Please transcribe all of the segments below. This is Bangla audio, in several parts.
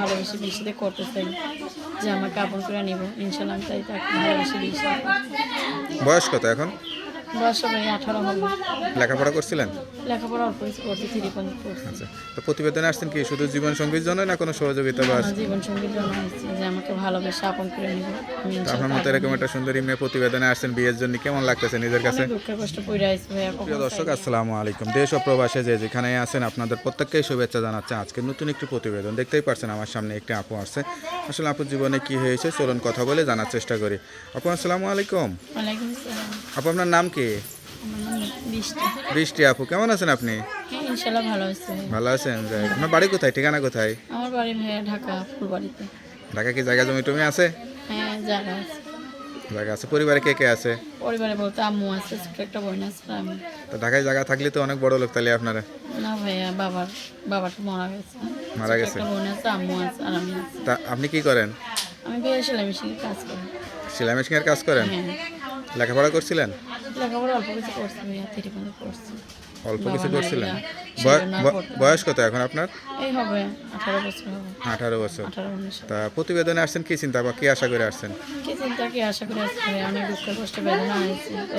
ভালোবেসে বিয়ে সাথে করতে চাই যে আমাকে আপন করে নিব। ইনশাল্লাহ তাই তাকে ভালোবেসে বিয়ে বয়স কত এখন? বয়স সবাই আঠারো হবে। লেখাপড়া করছিলেন? লেখাপড়া অল্প কিছু করছি থ্রি পয়েন্ট আচ্ছা তো প্রতিবেদনে আসছেন কি শুধু জীবন সঙ্গীর জন্য না কোনো সহযোগিতা বা জীবন সঙ্গীর জন্য হয়েছে যে আমাকে ভালোবেসে আপন করে নিব। আমি আপনার মতো এরকম একটা সুন্দরী মেয়ে প্রতিবেদনে আসছেন বিয়ের জন্য কেমন লাগতেছে নিজের কাছে? দুঃখের কষ্ট পড়ে আসছে ভাইয়া প্রিয় দর্শক আসসালামু আলাইকুম। দেশ ও প্রবাসে যে যেখানে আছেন আপনাদের প্রত্যেককেই শুভেচ্ছা জানাচ্ছে। আজকে নতুন একটি প্রতিবেদন দেখতেই পারছেন আমার সামনে একটি আপু আসছে। আসলে আপুর জীবনে কি হয়েছে চলুন কথা বলে জানার চেষ্টা করি। আপু আসসালামু আলাইকুম। আপু আপনার নাম কি? নাম বৃষ্টি। আপু কেমন আছেন আপনি? হ্যাঁ ভালো আছেন যাই আপনার বাড়ি কোথায়? ঠিকানা কোথায়? আমার বাড়ি ভাইয়া ঢাকা ফুলবাড়িতে ঢাকা কি জায়গা জমি টমি আছে? হ্যাঁ জায়গা আছে। জায়গা আছে। পরিবারে কে কে আছে? পরিবারে বলতে আম্মু আছে ছোট একটা বোন আছে আমি। তো ঢাকায় জায়গা থাকলে তো অনেক বড় লোক তাহলে আপনারা। না ভাইয়া বাবার বাবাটা মারা গেছে। মারা গেছে? একটা বোন আছে আম্মু আছে আর আমি তা আপনি কি করেন? আমি বিয়ে সেলাই মেশিনে কাজ করি। সেলাই মেশিনের কাজ করেন? হ্যাঁ। লেখাপড়া করছিলেন? লেখাপড়া অল্প কিছু করছি ভাইয়া থ্রি পয়েন্ট করছি অল্প কিছু করছিলেন? বয়স কত এখন আপনার? এই হবে আঠারো বছর হবে। আঠারো বছর। তা প্রতিবেদনে আসছেন কি চিন্তা বা কি আশা করে আসছেন? কি চিন্তা কি আশা করে আসছে ভাইয়া অনেক দুঃখ কষ্ট বেদনা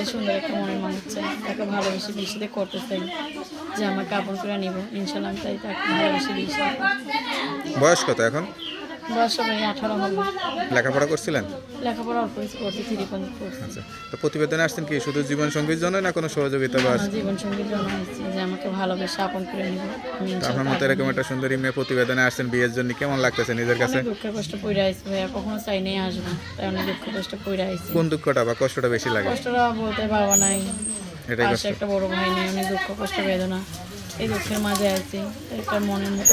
এই সুন্দর একটা মনের মানুষ চাই তাকে ভালোবেসে করতে চাই যে আমাকে আপন করে নিব। তাই তাকে ভালোবেসে বিয়ে বয়স কত এখন? বয়স সবাই আঠারো হবে লেখাপড়া করছিলেন? লেখাপড়া অল্প করছি থ্রি পয়েন্ট আচ্ছা তো প্রতিবেদনে আসছেন কি শুধু জীবন সঙ্গীর জন্য না কোনো সহযোগিতা বা জীবন সঙ্গীর জন্য যে আমাকে ভালোবেসে আপন করে নিব। আপনার মতো এরকম একটা সুন্দরী মেয়ে প্রতিবেদনে আসছেন বিয়ের জন্য কেমন লাগতেছে নিজের কাছে? কষ্ট পড়ে আসছে ভাইয়া কখনো চাই নেই আসব তাই অনেক দুঃখ কষ্ট পড়ে আসছে কোন দুঃখটা বা কষ্টটা বেশি লাগে? কষ্টটা বলতে নাই। এটাই কষ্ট। একটা বড় ভাই নেই অনেক দুঃখ কষ্ট বেদনা। এই দুঃখের মাঝে আছি। মনের মতো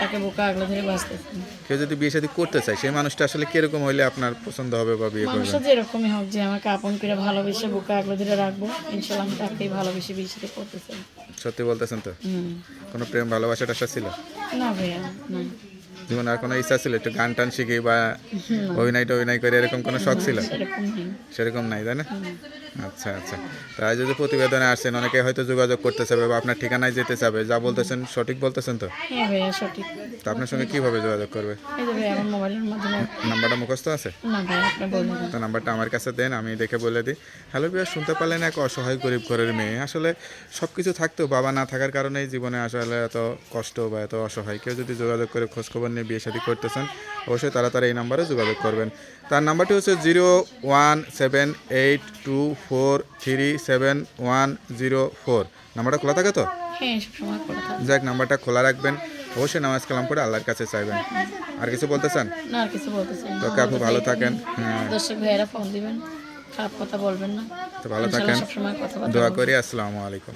তাকে বুকে আগলে ধরে বাঁচতেছি কেউ যদি বিয়ে শাদী করতে চায় সেই মানুষটা আসলে কীরকম হইলে আপনার পছন্দ হবে বা বিয়ে করবেন মানুষের যেরকমই হোক যে আমাকে আপন করে ভালোবেসে বুকে আগলে ধরে রাখব ইনশাল্লাহ আমি তাকেই ভালোবেসে বিয়ে সাথে করতে চাই। সত্যি বলতেছেন তো? কোনো প্রেম ভালোবাসা টাসা ছিল? না ভাইয়া না। জীবনে আর কোনো ইচ্ছা ছিল? একটু গান টান শিখি বা অভিনয় টভিনয় করে এরকম কোনো শখ ছিল? সেরকম নাই। তাই না? আচ্ছা আচ্ছা। তাই যদি প্রতিবেদনে আসছেন অনেকে হয়তো যোগাযোগ করতে চাবে বা আপনার ঠিকানায় যেতে চাবে যা বলতেছেন সঠিক বলতেছেন তো? হ্যাঁ ভাইয়া সঠিক। তো আপনার সঙ্গে কীভাবে যোগাযোগ করবে? এই যে ভাইয়া আমার মোবাইলের মাধ্যমে। নাম্বারটা মুখস্থ আছে? না ভাইয়া আপনি বলবেন তো নাম্বারটা আমার কাছে দেন আমি দেখে বলে দিই। হ্যালো বিয়া শুনতে পারলেন এক অসহায় গরিব ঘরের মেয়ে। আসলে সব কিছু থাকতেও বাবা না থাকার কারণেই জীবনে আসলে এত কষ্ট বা এত অসহায়। কেউ যদি যোগাযোগ করে খোঁজখবর নিয়ে বিয়ে শাদী করতেছেন অবশ্যই তারা তারা এই নাম্বারে যোগাযোগ করবেন। তার নাম্বারটি হচ্ছে zero one seven eight two four three seven one zero four. নাম্বারটা খোলা থাকে তো? হ্যাঁ যাক নাম্বারটা খোলা রাখবেন। অবশ্যই নামাজ কালাম করে আল্লাহর কাছে চাইবেন। আর কিছু বলতে চান না আর কিছু বলতে চাই তো আপু ভালো থাকেন। হ্যাঁ। দর্শক ভাইয়েরা ফোন দিবেন খারাপ কথা বলবেন না। তো ভালো থাকেন। দোয়া করি আসসালামু আলাইকুম।